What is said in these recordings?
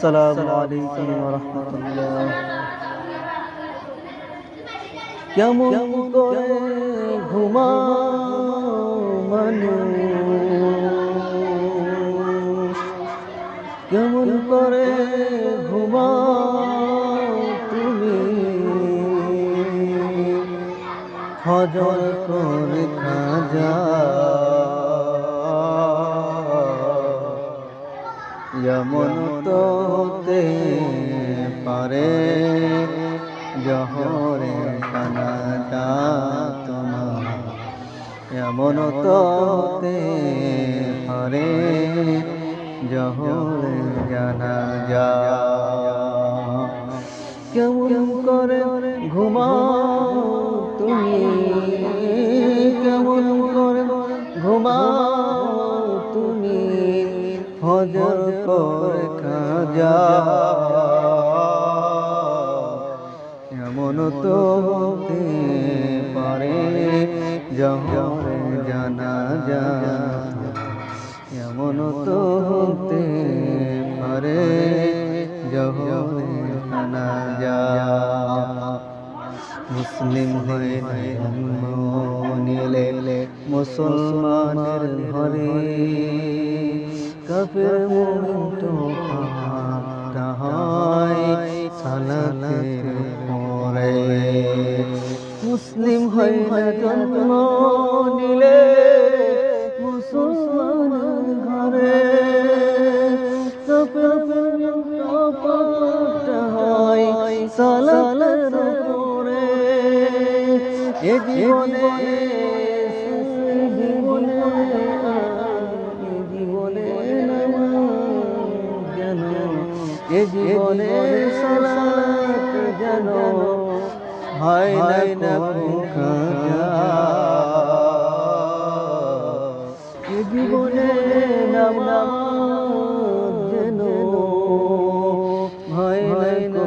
আসসালামু আলাইকুম ওয়া রাহমাতুল্লাহ। কেমন করে ঘুমাও মানুষ? কেমন করে ঘুমাও তুমি? হজর করে খাজা যেমন তোতে পারে, জহরে কানা যা তোমার। এমন তোতে পারে, জহরে জানা যা। কেমন করে ঘুমাও এমন তো হতে পারে জহরে জানা যা এমন তো হতে পারে জহরে জানা যা মুসলিম হয়ে নিলে মুসলমানের ঘরে কাফের মুমিন তো হয় সালাতের পরে মুসলিম হয়ে জন্ম নিলে মুসলমানের ঘরে। কাফের তো সালাতের পরে এ জীবনে এ জীবনে সালাত যেন হয় না এ জীবনে নামাজ যেন হয় না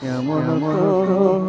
কেমন করে